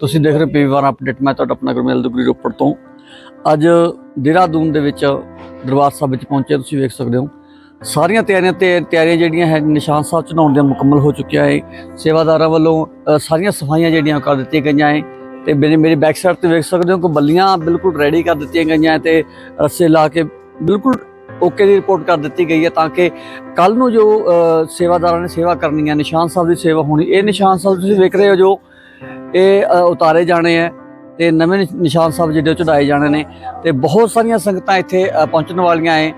ਤੁਸੀਂ ਦੇਖ ਰਹੇ ਹੋ ਪੀਵੀਆਰ ਅਪਡੇਟ। ਮੈਂ ਤੁਹਾਡਾ ਆਪਣਾ ਗੁਰਮੇਲ ਦੁਗਰੀ ਰੋਪੜ ਤੋਂ। ਅੱਜ ਦੇਹਰਾਦੂਨ ਦੇ ਵਿੱਚ ਦਰਬਾਰ ਸਾਹਿਬ ਵਿੱਚ ਪਹੁੰਚੇ, ਤੁਸੀਂ ਵੇਖ ਸਕਦੇ ਹੋ। ਸਾਰੀਆਂ ਤਿਆਰੀਆਂ ਤੇ ਤਿਆਰੀਆਂ ਜਿਹੜੀਆਂ ਹੈ, ਨਿਸ਼ਾਨ ਸਾਹਿਬ ਚੜਾਉਣ ਦੀਆਂ ਮੁਕੰਮਲ ਹੋ ਚੁੱਕੀਆਂ ਹੈ। ਸੇਵਾਦਾਰਾਂ ਵੱਲੋਂ ਸਾਰੀਆਂ ਸਫਾਈਆਂ ਜਿਹੜੀਆਂ ਕਰ ਦਿੱਤੀਆਂ ਗਈਆਂ ਹੈ। ਤੇ ਮੇਰੇ ਮੇਰੇ ਬੈਕ ਸਾਈਡ ਤੇ ਵੇਖ ਸਕਦੇ ਹੋ ਕਿ ਬੱਲੀਆਂ ਬਿਲਕੁਲ ਰੈਡੀ ਕਰ ਦਿੱਤੀਆਂ ਗਈਆਂ ਹੈ ਤੇ ਰੱਸੇ ਲਾ ਕੇ ਬਿਲਕੁਲ ਓਕੇ ਦੀ ਰਿਪੋਰਟ ਕਰ ਦਿੱਤੀ ਗਈ ਹੈ ਤਾਂ ਕਿ ਕੱਲ ਨੂੰ ਜੋ ਸੇਵਾਦਾਰਾਂ ਨੇ ਸੇਵਾ ਕਰਨੀ ਹੈ, ਨਿਸ਼ਾਨ ਸਾਹਿਬ ਦੀ ਸੇਵਾ ਹੋਣੀ, ਇਹ ਨਿਸ਼ਾਨ ਸਾਹਿਬ ਤੁਸੀਂ ਵੇਖ ਰਹੇ ਹੋ ਜੋ ਇਹ ਉਤਾਰੇ ਜਾਣੇ ਹੈ ਤੇ ਨਵੇਂ ਨਿਸ਼- ਨਿਸ਼ਾਨ ਸਾਹਿਬ ਜਿਹੜੇ ਉਹ ਚੜਾਏ ਜਾਣੇ ਨੇ ਤੇ ਬਹੁਤ ਸਾਰੀਆਂ ਸੰਗਤਾਂ ਇੱਥੇ ਪਹੁੰਚਣ ਵਾਲੀਆਂ ਹੈ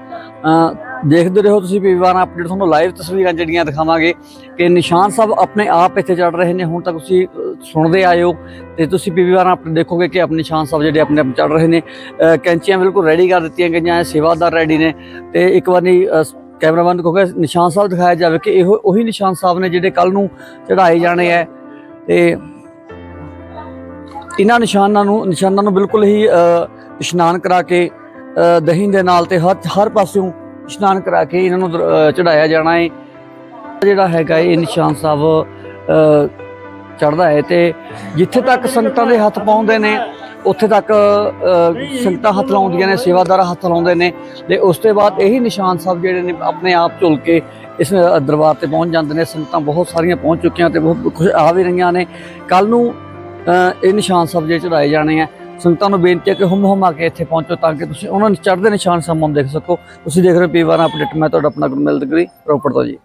ਦੇਖਦੇ ਰਹੋ ਤੁਸੀਂ ਪੀਵਾਰ ਅਪਡੇਟ ਤੁਹਾਨੂੰ ਲਾਈਵ ਤਸਵੀਰਾਂ ਜਿਹੜੀਆਂ ਦਿਖਾਵਾਂਗੇ ਕਿ ਨਿਸ਼ਾਨ ਸਾਹਿਬ ਆਪਣੇ ਆਪ ਇੱਥੇ ਚੜ ਰਹੇ ਨੇ। ਹੁਣ ਤੱਕ ਤੁਸੀਂ ਸੁਣਦੇ ਆਇਓ ਹੋ ਤੇ ਤੁਸੀਂ ਪੀਵਾਰ ਅਪਡੇਟ ਦੇਖੋਗੇ ਕਿ ਆਪਣੇ ਨਿਸ਼ਾਨ ਸਾਹਿਬ ਜਿਹੜੇ ਆਪਣੇ ਆਪ ਚੜ ਰਹੇ ਨੇ। ਕੈਂਚੀਆਂ ਬਿਲਕੁਲ ਰੈਡੀ ਕਰ ਦਿੱਤੀਆਂ ਗਈਆਂ ਹੈ ਸੇਵਾਦਾਰ ਰੈਡੀ ਨੇ ਤੇ ਇੱਕ ਵਾਰੀ ਅ, ਕੈਮਰਾਮੈਨ ਕਹੋਗੇ ਨਿਸ਼ਾਨ ਸਾਹਿਬ ਦਿਖਾਇਆ ਜਾਵੇ ਕਿ ਇਹੋ ਉਹੀ ਨਿਸ਼ਾਨ ਸਾਹਿਬ ਨੇ ਜਿਹੜੇ ਕੱਲ ਨੂੰ ਚੜਾਏ ਜਾਣੇ ਹੈ ਤੇ ਇਹਨਾਂ ਨਿਸ਼ਾਨਾਂ ਨੂੰ ਨਿਸ਼ਾਨਾਂ ਨੂੰ ਬਿਲਕੁਲ ਹੀ ਇਸ਼ਨਾਨ ਕਰਾ ਕੇ ਦਹੀਂ ਦੇ ਨਾਲ ਤੇ ਹਰ ਹਰ ਪਾਸਿਓਂ ਇਸ਼ਨਾਨ ਕਰਾ ਕੇ ਇਹਨਾਂ ਨੂੰ ਚੜਾਇਆ ਜਾਣਾ ਹੈ ਜਿਹੜਾ ਹੈਗਾ ਇਹ ਨਿਸ਼ਾਨ ਸਾਹਿਬ ਚੜਦਾ ਹੈ ਤੇ ਜਿੱਥੇ ਤੱਕ ਸੰਗਤਾਂ ਦੇ ਹੱਥ ਪਾਉਂਦੇ ਨੇ, ਉੱਥੇ ਤੱਕ ਸੰਗਤਾਂ ਹੱਥ ਲਾਉਂਦੀਆਂ ਨੇ, ਸੇਵਾਦਾਰ ਹੱਥ ਲਾਉਂਦੇ ਨੇ ਤੇ ਉਸ ਤੋਂ ਬਾਅਦ ਇਹੀ ਨਿਸ਼ਾਨ ਸਾਹਿਬ ਜਿਹੜੇ ਨੇ ਆਪਣੇ ਆਪ ਝੁਲ ਕੇ ਇਸ ਦਰਬਾਰ ਤੇ ਪਹੁੰਚ ਜਾਂਦੇ ਨੇ। ਸੰਗਤਾਂ ਬਹੁਤ ਸਾਰੀਆਂ ਪਹੁੰਚ ਚੁੱਕੀਆਂ ਤੇ ਬਹੁਤ ਖੁਸ਼ ਆ ਵੀ ਰਹੀਆਂ ਨੇ। ਕੱਲ ਨੂੰ ਇਹ ਨਿਸ਼ਾਨ ਸਾਹਿਬ ਜਿਹੜੇ ਚੜਾਏ ਜਾਣੇ ਆ। ਸੰਗਤਾਂ ਨੂੰ ਬੇਨਤੀ ਹੈ ਕਿ ਹੁਮ ਹੁਮ ਆ ਕੇ ਇੱਥੇ ਪਹੁੰਚੋ ਤਾਂ ਕਿ ਤੁਸੀਂ ਉਹਨਾਂ ਨੂੰ ਚੜ੍ਹਦੇ ਨਿਸ਼ਾਨ ਸਾਹਿਬ ਨੂੰ ਦੇਖ ਸਕੋ। ਤੁਸੀਂ ਦੇਖ ਰਹੇ ਹੋ ਪੀਵਾਰ ਅਪਡੇਟ। ਮੈਂ ਤੁਹਾਡਾ ਆਪਣਾ ਗੁਰਮੇਲ ਦਗਰੀ ਰੋਪੜ ਤੋਂ ਜੀ।